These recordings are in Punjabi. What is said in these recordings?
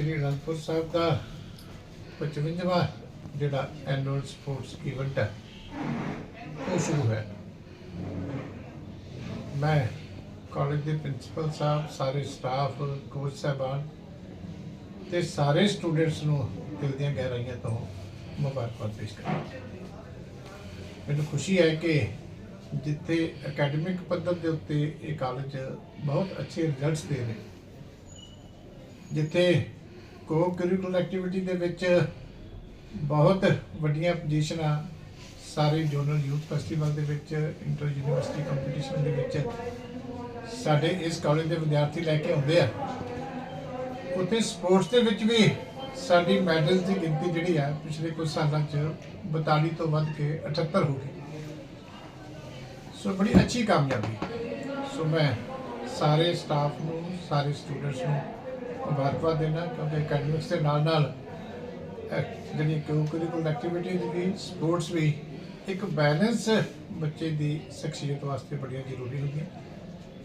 ਸ਼੍ਰੀ ਅਨੰਦਪੁਰ ਸਾਹਿਬ ਦਾ 55ਵਾਂ ਜਿਹੜਾ ਐਨੂਅਲ ਸਪੋਰਟਸ ਇਵੈਂਟ ਹੈ, ਉਹ ਸ਼ੁਰੂ ਹੈ ਮੈਂ ਕਾਲਜ ਦੇ ਪ੍ਰਿੰਸੀਪਲ ਸਾਹਿਬ, ਸਾਰੇ ਸਟਾਫ ਕੋਚ ਸਾਹਿਬਾਨ ਤੇ ਸਾਰੇ ਸਟੂਡੈਂਟਸ ਨੂੰ ਦਿਲ ਦੀਆਂ ਗਹਿਰਾਈਆਂ ਤੋਂ ਮੁਬਾਰਕਬਾਦ ਪੇਸ਼ ਕਰਦਾ ਮੈਨੂੰ ਖੁਸ਼ੀ ਹੈ ਕਿ ਜਿੱਥੇ ਅਕੈਡਮਿਕ ਪੱਧਰ ਦੇ ਉੱਤੇ ਇਹ ਕਾਲਜ ਬਹੁਤ ਅੱਛੇ ਰਿਜ਼ਲਟਸ ਦੇ ਰਹੇ। ਜਿੱਥੇ ਕੋ ਕਰਿਕੂਲਰ ਐਕਟੀਵਿਟੀ ਦੇ ਵਿੱਚ ਬਹੁਤ ਵੱਡੀਆਂ ਪੋਜੀਸ਼ਨਾਂ ਸਾਰੇ ਜੋਨਲ ਯੂਥ ਫੈਸਟੀਵਲ ਦੇ ਵਿੱਚ ਇੰਟਰ ਯੂਨੀਵਰਸਿਟੀ ਕੰਪੀਟੀਸ਼ਨ ਦੇ ਵਿੱਚ ਸਾਡੇ ਇਸ ਕਾਲਜ ਦੇ ਵਿਦਿਆਰਥੀ ਲੈ ਕੇ ਆਉਂਦੇ ਆ। ਉੱਥੇ ਸਪੋਰਟਸ ਦੇ ਵਿੱਚ ਵੀ ਸਾਡੀ ਮੈਡਲਸ ਦੀ ਗਿਣਤੀ ਜਿਹੜੀ ਆ, ਪਿਛਲੇ ਕੁਝ ਸਾਲਾਂ 'ਚ 42 ਤੋਂ ਵੱਧ ਕੇ 78 ਹੋ ਗਈ। ਸੋ ਬੜੀ ਅੱਛੀ ਕਾਮਯਾਬੀ। ਸੋ ਮੈਂ ਸਾਰੇ ਸਟਾਫ ਨੂੰ, ਸਾਰੇ ਸਟੂਡੈਂਟਸ ਨੂੰ ਮੁਬਾਰਕਬਾਦ ਦੇਣਾ ਕਿਉਂਕਿ ਅਕੈਡਮਿਕਸ ਦੇ ਨਾਲ ਨਾਲ ਜਿਹੜੀ ਕੋਕੂਲਰ ਐਕਟੀਵਿਟੀਜ਼ ਵੀ ਸਪੋਰਟਸ ਵੀ ਇੱਕ ਬੈਲੈਂਸ ਬੱਚੇ ਦੀ ਸ਼ਖਸੀਅਤ ਵਾਸਤੇ ਬੜੀਆਂ ਜ਼ਰੂਰੀ ਹੁੰਦੀਆਂ।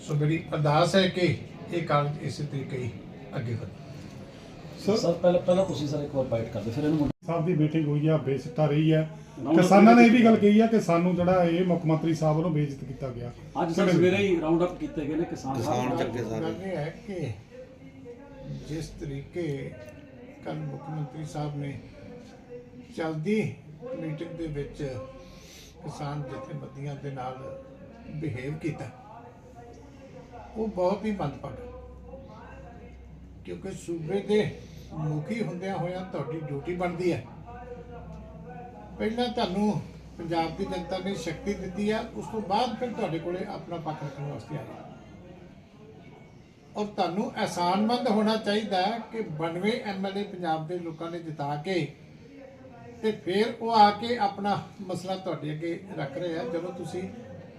ਸੋ ਮੇਰੀ ਅਰਦਾਸ ਹੈ ਕਿ ਇਹ ਕਾਲਜ ਇਸੇ ਤਰੀਕੇ ਹੀ ਅੱਗੇ ਵਧੇ ਸਰ ਪਹਿਲਾਂ ਪਹਿਲਾਂ ਤੁਸੀਂ ਸਰ ਇੱਕ ਵਾਰ ਬਾਈਟ ਕਰਦੇ ਫਿਰ ਇਹਨੂੰ ਸਾਹਿਬ ਦੀ ਮੀਟਿੰਗ ਹੋਈ ਆ ਬੇਸਿੱਟਾ ਰਹੀ ਹੈ ਕਿਸਾਨਾਂ ਨੇ ਇਹ ਵੀ ਗੱਲ ਕਹੀ ਆ ਕਿ ਸਾਨੂੰ ਜਿਹੜਾ ਇਹ ਮੁੱਖ ਮੰਤਰੀ ਸਾਹਿਬ ਵੱਲੋਂ ਬੇਇੱਜ਼ਤ ਕੀਤਾ ਗਿਆ। ਅੱਜ ਸਵੇਰੇ ਹੀ ਰਾਉਂਡ ਅਪ ਕੀਤੇ ਗਏ ਨੇ ਕਿਸਾਨ ਕਿਸਾਨ ਚੱਕੇ ਸਾਰੇ। ਹੈ ਕਿ ਜਿਸ ਤਰੀਕੇ ਕੱਲ ਮੁੱਖ ਮੰਤਰੀ ਸਾਹਿਬ ਨੇ ਚਲਦੀ ਮੀਟਿੰਗ ਦੇ ਵਿੱਚ ਕਿਸਾਨ ਜਥੇਬੰਦੀਆਂ ਦੇ ਨਾਲ ਬਿਹੇਵ ਕੀਤਾ, ਉਹ ਬਹੁਤ ਹੀ ਮੰਦਭਾਗਾ। ਕਿਉਂਕਿ ਸੂਬੇ ਦੇ ਮੁਖੀ ਹੁੰਦਿਆਂ ਹੋਇਆਂ ਤੁਹਾਡੀ ਡਿਊਟੀ ਬਣਦੀ ਹੈ। ਪਹਿਲਾਂ ਤੁਹਾਨੂੰ ਪੰਜਾਬ ਦੀ ਜਨਤਾ ਨੇ ਸ਼ਕਤੀ ਦਿੱਤੀ ਆ, ਉਸ ਤੋਂ ਬਾਅਦ ਫਿਰ ਤੁਹਾਡੇ ਕੋਲੇ ਆਪਣਾ ਪੱਖ ਰੱਖਣ ਵਾਸਤੇ ਆਏ ਔਰ ਤੁਹਾਨੂੰ ਅਹਿਸਾਨਮੰਦ ਹੋਣਾ ਚਾਹੀਦਾ ਹੈ ਕਿ 92 ਐਮਐਲਏ ਪੰਜਾਬ ਦੇ ਲੋਕਾਂ ਨੇ ਜਿਤਾ ਕੇ ਤੇ ਫਿਰ ਉਹ ਆ ਕੇ ਆਪਣਾ ਮਸਲਾ ਤੁਹਾਡੇ ਅੱਗੇ ਰੱਖ ਰਹੇ ਆ, ਜਦੋਂ ਤੁਸੀਂ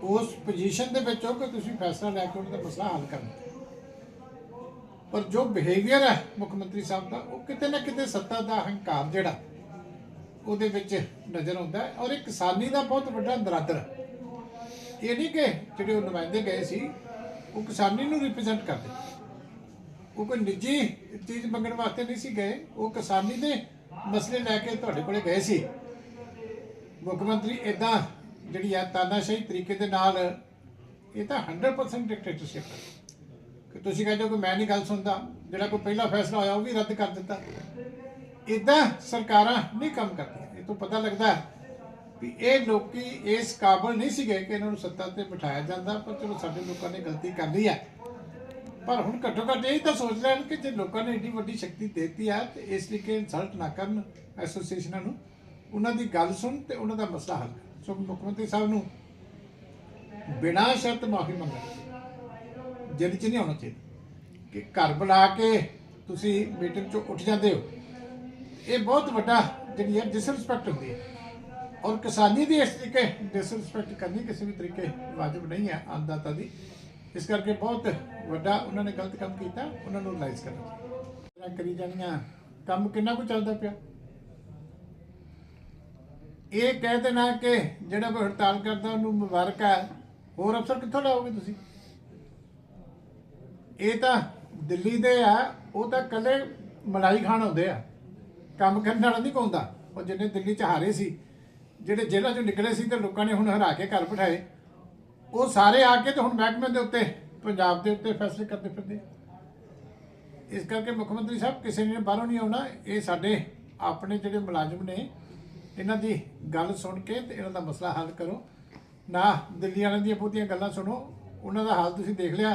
ਉਸ ਪੋਜੀਸ਼ਨ ਦੇ ਵਿੱਚ ਹੋ ਕਿ ਤੁਸੀਂ ਫੈਸਲਾ ਲੈ ਕੇ ਉਹਨਾਂ ਦਾ ਮਸਲਾ ਹੱਲ ਕਰਨਾ। ਪਰ ਜੋ ਬਿਹੇਵੀਅਰ ਹੈ ਮੁੱਖ ਮੰਤਰੀ ਸਾਹਿਬ ਦਾ, ਉਹ ਕਿਤੇ ਨਾ ਕਿਤੇ ਸੱਤਾ ਦਾ ਹੰਕਾਰ ਜਿਹੜਾ, ਉਹਦੇ ਵਿੱਚ ਨਜ਼ਰ ਆਉਂਦਾ ਔਰ ਇਹ ਕਿਸਾਨੀ ਦਾ ਬਹੁਤ ਵੱਡਾ ਨਰਾਦਰ ਹੈ। ਇਹ ਨਹੀਂ ਕਿ ਜਿਹੜੇ ਉਹ ਨੁਮਾਇੰਦੇ ਗਏ ਸੀ ਉਹ ਕਿਸਾਨੀ ਨੂੰ ਰਿਪਰੈਜ਼ੈਂਟ ਕਰਦੇ। ਉਹ ਕੋਈ ਨਿੱਜੀ ਚੀਜ਼ ਮੰਗਣ ਵਾਸਤੇ ਨਹੀਂ ਸੀ ਗਏ। ਉਹ ਕਿਸਾਨੀ ਦੇ ਮਸਲੇ ਲੈ ਕੇ ਤੁਹਾਡੇ ਕੋਲੇ ਗਏ ਸੀ। ਮੁੱਖ ਮੰਤਰੀ ਇਦਾਂ ਜਿਹੜੀ ਆ ਤਾਨਾਸ਼ਾਹੀ ਤਰੀਕੇ ਦੇ ਨਾਲ ਇਹ ਤਾਂ 100% ਡਿਕਟੇਟਰਸ਼ਿਪ ਹੈ ਕਿ ਤੁਸੀਂ ਕਹਿੰਦੇ ਹੋ ਕਿ ਮੈਂ ਨਹੀਂ ਗੱਲ ਸੁਣਦਾ। ਜਿਹੜਾ ਕੋਈ ਪਹਿਲਾ ਫੈਸਲਾ ਹੋਇਆ ਉਹ ਵੀ ਰੱਦ ਕਰ ਦਿੱਤਾ। ਇਦਾਂ ਸਰਕਾਰਾਂ ਨਹੀਂ ਕੰਮ ਕਰਦੀਆਂ। ਇਹ ਤੋਂ ਪਤਾ ਲੱਗਦਾ ਵੀ ਇਹ ਲੋਕੀ ਇਸ ਕਾਬਲ ਨਹੀਂ ਸੀਗੇ ਕਿ ਇਹਨਾਂ ਨੂੰ ਸੱਤਾ ਤੇ ਬਿਠਾਇਆ ਜਾਂਦਾ, ਪਰ ਚਲੋ ਸਾਡੇ ਲੋਕਾਂ ਨੇ ਗਲਤੀ ਕਰ ਲਈ ਹੈ। ਪਰ ਹੁਣ ਘੱਟੋ ਘੱਟ ਇਹ ਤਾਂ ਸੋਚ ਲੈਣ ਕਿ ਜੇ ਲੋਕਾਂ ਨੇ ਏਡੀ ਵੱਡੀ ਸ਼ਕਤੀ ਦੇਤੀ ਆ ਤੇ ਇਸ ਲਈ ਕਿ ਇਨਸਲਟ ਨਾ ਕਰਨ ਐਸੋਸੀਏਸ਼ਨਾਂ ਨੂੰ, ਉਹਨਾਂ ਦੀ ਗੱਲ ਸੁਣ ਤੇ ਉਹਨਾਂ ਦਾ ਮਸਲਾ ਹੱਲ ਕਰਨ। ਸੋ ਮੁੱਖ ਮੰਤਰੀ ਸਾਹਿਬ ਨੂੰ ਬਿਨਾਂ ਸ਼ਰਤ ਮਾਫੀ ਮੰਗਣ ਜਿੰਦ ਚ ਨਹੀਂ ਆਉਣਾ ਚਾਹੀਦਾ। ਕਿ ਘਰ ਬੁਲਾ ਕੇ ਤੁਸੀਂ ਮੀਟਿੰਗ ਚੋਂ ਉੱਠ ਜਾਂਦੇ ਹੋ। ਇਹ ਬਹੁਤ ਵੱਡਾ ਜਿਹੜੀ ਹੈ ਡਿਸਰਿਸਪੈਕਟ ਹੁੰਦੀ ਹੈ। ਔਰ ਕਿਸਾਨੀ ਦੀ ਇਸ ਤਰੀਕੇ ਡਿਸਰਿਸਪੈਕਟ ਕਰਨੀ ਕਿਸੇ ਵੀ ਤਰੀਕੇ ਵਾਜਬ ਨਹੀਂ ਹੈ ਆਮਦਾਤਾ ਦੀ। ਇਸ ਕਰਕੇ ਬਹੁਤ ਵੱਡਾ ਉਹਨਾਂ ਨੇ ਗਲਤ ਕੰਮ ਕੀਤਾ, ਉਹਨਾਂ ਨੂੰ ਰਿਲਾਈਜ਼ ਕਰਨਾ ਕਰੀ ਜਾਣੀਆਂ, ਕੰਮ ਕਿੰਨਾ ਕੁ ਚੱਲਦਾ ਪਿਆ? ਇਹ ਕਹਿ ਦੇਣਾ ਕਿ ਜਿਹੜਾ ਕੋਈ ਹੜਤਾਲ ਕਰਦਾ, ਉਹਨੂੰ ਮੁਬਾਰਕ ਹੈ। ਹੋਰ ਅਫਸਰ ਕਿੱਥੋਂ ਲਾਓਗੇ ਤੁਸੀਂ? ਇਹ ਤਾਂ ਦਿੱਲੀ ਦੇ ਆ, ਉਹ ਤਾਂ ਕੱਲੇ ਮਲਾਈ ਖਾਣ ਆਉਂਦੇ ਆ। ਕੰਮ ਕਰਨ ਵਾਲਾ ਨਹੀਂ ਪਾਉਂਦਾ ਉਹ ਜਿਹਨੇ ਦਿੱਲੀ ਚ ਹਾਰੇ ਸੀ ਜਿਹੜੇ ਜੇਲ੍ਹਾਂ ਚੋਂ ਨਿਕਲੇ ਸੀ ਤੇ ਲੋਕਾਂ ਨੇ ਹੁਣ ਹਰਾ ਕੇ ਘਰ ਬਿਠਾਏ ਉਹ ਸਾਰੇ ਆ ਕੇ ਤੇ ਹੁਣ ਮਹਿਕਮੇ ਦੇ ਉੱਤੇ ਪੰਜਾਬ ਦੇ ਉੱਤੇ ਫੈਸਲੇ ਕਰਦੇ ਫਿਰਦੇ। ਇਸ ਕਰਕੇ ਮੁੱਖ ਮੰਤਰੀ ਸਾਹਿਬ ਕਿਸੇ ਨੇ ਬਾਹਰੋਂ ਨਹੀਂ ਆਉਣਾ ਇਹ ਸਾਡੇ ਆਪਣੇ ਜਿਹੜੇ ਮੁਲਾਜ਼ਮ ਨੇ ਇਹਨਾਂ ਦੀ ਗੱਲ ਸੁਣ ਕੇ ਤੇ ਇਹਨਾਂ ਦਾ ਮਸਲਾ ਹੱਲ ਕਰੋ। ਨਾ ਦਿੱਲੀ ਵਾਲਿਆਂ ਦੀਆਂ ਬਹੁਤੀਆਂ ਗੱਲਾਂ ਸੁਣੋ ਉਹਨਾਂ ਦਾ ਹਾਲ ਤੁਸੀਂ ਦੇਖ ਲਿਆ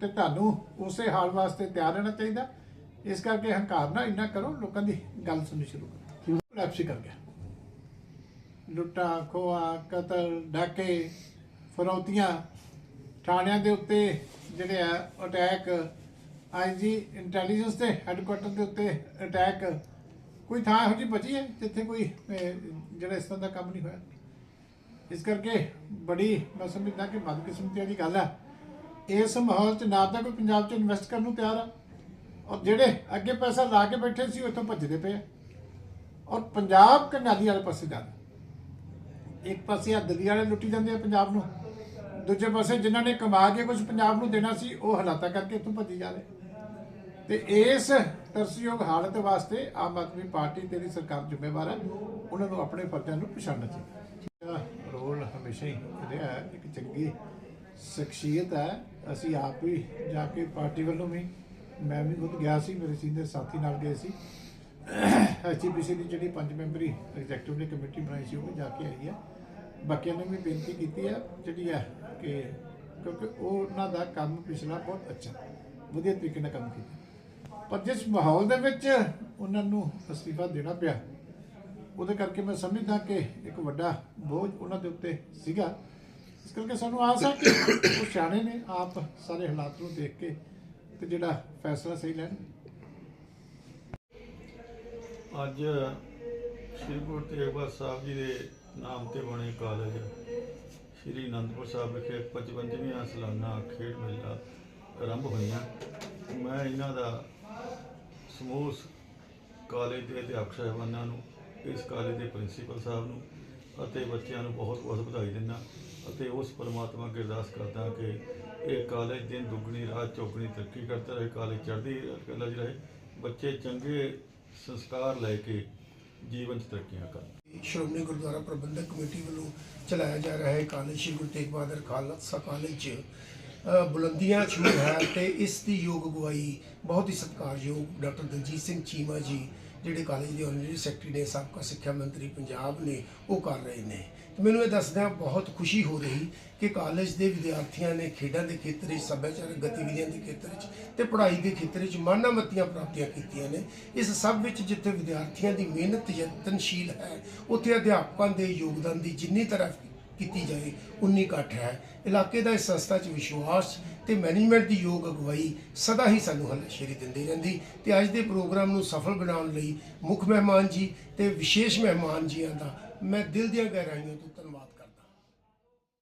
ਤੇ ਤੁਹਾਨੂੰ ਉਸੇ ਹਾਲ ਵਾਸਤੇ ਤਿਆਰ ਰਹਿਣਾ ਚਾਹੀਦਾ। ਇਸ ਕਰਕੇ ਹੰਕਾਰ ਨਾ ਇੰਨਾ ਕਰੋ ਲੋਕਾਂ ਦੀ ਗੱਲ ਸੁਣਨੀ ਸ਼ੁਰੂ ਕਰੋ। ਲੈਪਸੀ ਕਰ ਗਿਆ। ਲੁੱਟਾ ਖੋਆ ਕਤਲ, ਡਾਕੇ, ਫਰੌਤੀਆਂ ਥਾਣਿਆਂ ਦੇ ਉੱਤੇ ਜਿਹੜੇ ਆ ਅਟੈਕ ਆਈਜੀ ਇੰਟੈਲੀਜੈਂਸ ਦੇ ਹੈੱਡਕੁਆਟਰ ਦੇ ਉੱਤੇ ਅਟੈਕ ਕੋਈ ਥਾਂ ਇਹੋ ਜਿਹੀ ਬਚੀ ਹੈ ਜਿੱਥੇ ਕੋਈ ਜਿਹੜਾ ਇਸ ਤਰ੍ਹਾਂ ਦਾ ਕੰਮ ਨਹੀਂ ਹੋਇਆ? ਇਸ ਕਰਕੇ ਬੜੀ ਮੈਂ ਸਮਝਦਾ ਕਿ ਬਦਕਿਸਮਤੀ ਵਾਲੀ ਗੱਲ ਹੈ। ਇਸ ਮਾਹੌਲ 'ਚ ਨਾ ਤਾਂ ਕੋਈ ਪੰਜਾਬ 'ਚ ਇਨਵੈਸਟ ਕਰਨ ਨੂੰ ਤਿਆਰ ਆ। ਔਰ ਜਿਹੜੇ ਅੱਗੇ ਪੈਸਾ ਲਾ ਕੇ ਬੈਠੇ ਸੀ ਉੱਥੋਂ ਭੱਜਦੇ ਪਏ ਔਰ ਪੰਜਾਬ ਕੰਗਾਲੀ ਵਾਲੇ ਪਾਸੇ ਜਾ ਇੱਕ ਪਾਸੇ ਆ ਦਿੱਲੀ ਵਾਲੇ ਲੁੱਟੀ ਜਾਂਦੇ ਆ ਪੰਜਾਬ ਨੂੰ। ਦੂਜੇ ਪਾਸੇ ਜਿਨ੍ਹਾਂ ਨੇ ਕਮਾ ਕੇ ਕੁਝ ਪੰਜਾਬ ਨੂੰ ਦੇਣਾ ਸੀ, ਉਹ ਹਾਲਾਤਾਂ ਕਰਕੇ ਇੱਥੋਂ ਭੱਜੀ ਜਾ ਰਹੇ। ਤੇ ਇਸ ਤਰਸਯੋਗ ਹਾਲਤ ਵਾਸਤੇ ਆਮ ਆਦਮੀ ਪਾਰਟੀ ਤੇਰੀ ਸਰਕਾਰ ਜ਼ਿੰਮੇਵਾਰ ਹੈ ਉਹਨਾਂ ਨੂੰ ਆਪਣੇ ਫਰਜ਼ਾਂ ਨੂੰ ਪਛਾਣਨਾ ਚਾਹੀਦਾ। ਰੋਲ ਹਮੇਸ਼ਾ ਹੀ ਰਿਹਾ ਹੈ, ਇੱਕ ਚੰਗੀ ਸ਼ਖਸੀਅਤ ਹੈ। ਅਸੀਂ ਆਪ ਵੀ ਜਾ ਕੇ ਪਾਰਟੀ ਵੱਲੋਂ ਵੀ, ਮੈਂ ਵੀ ਖੁਦ ਗਿਆ ਸੀ, ਮੇਰੇ ਸੀਨੀਅਰ ਸਾਥੀ ਨਾਲ ਗਏ ਸੀ। ਐਚਪੀਸੀ ਦੀ ਜਿਹੜੀ ਪੰਜ ਮੈਂਬਰੀ ਐਗਜ਼ੈਕਟਿਵ ਨੇ ਕਮੇਟੀ ਬਣਾਈ ਸੀ, ਉਹ ਜਾ ਕੇ ਆਈ ਹੈ। ਬਾਕੀਆਂ ਨੇ ਵੀ ਬੇਨਤੀ ਕੀਤੀ ਹੈ ਜਿਹੜੀ ਹੈ ਕਿ ਕਿਉਂਕਿ ਉਹਨਾਂ ਦਾ ਕੰਮ ਪਿਛਲਾ ਬਹੁਤ ਅੱਛਾ, ਵਧੀਆ ਤਰੀਕੇ ਨਾਲ ਕੰਮ ਕੀਤਾ। ਪਰ ਜਿਸ ਮਾਹੌਲ ਦੇ ਵਿੱਚ ਉਹਨਾਂ ਨੂੰ ਅਸਤੀਫਾ ਦੇਣਾ ਪਿਆ, ਉਹਦੇ ਕਰਕੇ ਮੈਂ ਸਮਝਦਾ ਕਿ ਇੱਕ ਵੱਡਾ ਬੋਝ ਉਹਨਾਂ ਦੇ ਉੱਤੇ ਸੀਗਾ। ਇਸ ਕਰਕੇ ਸਾਨੂੰ ਆਸ ਹੈ ਕਿ ਉਹ ਸਿਆਣੇ ਨੇ ਆਪ ਸਾਰੇ ਹਾਲਾਤ ਨੂੰ ਦੇਖ ਕੇ ਤੇ ਜਿਹੜਾ ਫੈਸਲਾ ਸਹੀ ਲੈਣ। ਅੱਜ ਸ੍ਰੀ ਗੁਰੂ ਤੇਗ ਬਹਾਦਰ ਸਾਹਿਬ ਜੀ ਦੇ ਨਾਮ ਤੇ ਬਣੇ ਕਾਲਜ, ਸ੍ਰੀ ਅਨੰਦਪੁਰ ਸਾਹਿਬ ਵਿਖੇ 55ਵੀਂ ਸਾਲਾਨਾ ਖੇਡ ਮੇਲਾ ਆਰੰਭ ਹੋਈਆਂ ਮੈਂ ਇਹਨਾਂ ਦਾ ਸਮੂਹ ਕਾਲਜ ਦੇ ਅਧਿਆਪਕ ਸਾਹਿਬਾਨਾਂ ਨੂੰ, ਇਸ ਕਾਲਜ ਦੇ ਪ੍ਰਿੰਸੀਪਲ ਸਾਹਿਬ ਨੂੰ ਅਤੇ ਬੱਚਿਆਂ ਨੂੰ ਬਹੁਤ ਬਹੁਤ ਵਧਾਈ ਦਿੰਦਾ ਅਤੇ ਉਸ ਪਰਮਾਤਮਾ ਅੱਗੇ ਅਰਦਾਸ ਕਰਦਾ ਕਿ ਇਹ ਕਾਲਜ ਦਿਨ ਦੁੱਗਣੀ, ਰਾਤ ਚੌਗਣੀ ਤਰੱਕੀ ਕਰਦਾ ਰਹੇ, ਕਾਲਜ ਚੜ੍ਹਦੀ ਕਲਾ ਰਹੇ। ਬੱਚੇ ਚੰਗੇ ਸੰਸਕਾਰ ਲੈ ਕੇ ਜੀਵਨ 'ਚ ਤਰੱਕੀਆਂ ਕਰਨ। ਸ਼੍ਰੋਮਣੀ ਗੁਰਦੁਆਰਾ ਪ੍ਰਬੰਧਕ ਕਮੇਟੀ ਵੱਲੋਂ ਚਲਾਇਆ ਜਾ ਰਿਹਾ ਹੈ ਕਾਲਜ ਸ਼੍ਰੀ ਗੁਰੂ ਤੇਗ ਬਹਾਦਰ ਖਾਲਸਾ ਕਾਲਜ ਬੁਲੰਦੀਆਂ ਛੂਹ ਹੈ ਤੇ ਇਸ ਦੀ ਯੋਗ ਅਗਵਾਈ ਬਹੁਤ ਹੀ ਸਤਿਕਾਰਯੋਗ ਡਾਕਟਰ ਦਲਜੀਤ ਸਿੰਘ ਚੀਮਾ ਜੀ, ਜਿਹੜੇ ਕਾਲਜ ਦੇ ਆਨਰੇਰੀ ਸੈਕਟਰੀ ਨੇ, ਸਾਬਕਾ ਸਿੱਖਿਆ ਮੰਤਰੀ ਪੰਜਾਬ ਨੇ, ਉਹ ਕਰ ਰਹੇ ਨੇ। ਤੇ ਮੈਨੂੰ ਇਹ ਦੱਸਦਿਆਂ ਬਹੁਤ ਖੁਸ਼ੀ ਹੋ ਰਹੀ ਕਿ ਕਾਲਜ ਦੇ ਵਿਦਿਆਰਥੀਆਂ ਨੇ ਖੇਡਾਂ ਦੇ ਖੇਤਰ ਵਿੱਚ, ਸੱਭਿਆਚਾਰਕ ਗਤੀਵਿਧੀਆਂ ਦੇ ਖੇਤਰ ਵਿੱਚ ਤੇ ਪੜ੍ਹਾਈ ਦੇ ਖੇਤਰ ਵਿੱਚ ਮਾਨਾਂ ਮੱਤੀਆਂ ਪ੍ਰਾਪਤੀਆਂ ਕੀਤੀਆਂ ਨੇ। ਇਸ ਸਭ ਵਿੱਚ ਜਿੱਥੇ ਵਿਦਿਆਰਥੀਆਂ ਦੀ ਮਿਹਨਤ ਯਤਨਸ਼ੀਲ ਹੈ, ਉੱਥੇ ਅਧਿਆਪਕਾਂ ਦੇ ਯੋਗਦਾਨ ਦੀ ਜਿੰਨੀ ਤਰ੍ਹਾਂ ਕੀਤੀ ਜਾਏ, ਉਨੀ ਘੱਟ ਹੈ। ਇਲਾਕੇ ਦਾ ਇਸ ਸੰਸਥਾ 'ਚ ਵਿਸ਼ਵਾਸ ਤੇ ਮੈਨੇਜਮੈਂਟ ਦੀ ਯੋਗ ਅਗਵਾਈ ਸਦਾ ਹੀ ਸਾਨੂੰ ਹੱਲਾਸ਼ੇਰੀ ਦਿੰਦੀ ਰਹਿੰਦੀ ਤੇ ਅੱਜ ਦੇ ਪ੍ਰੋਗਰਾਮ ਨੂੰ ਸਫਲ ਬਣਾਉਣ ਲਈ ਮੁੱਖ ਮਹਿਮਾਨ ਜੀ ਤੇ ਵਿਸ਼ੇਸ਼ ਮਹਿਮਾਨ ਜੀਆਂ ਦਾ ਮੈਂ ਦਿਲ ਦੀਆਂ ਗਹਿਰਾਈਆਂ ਤੋਂ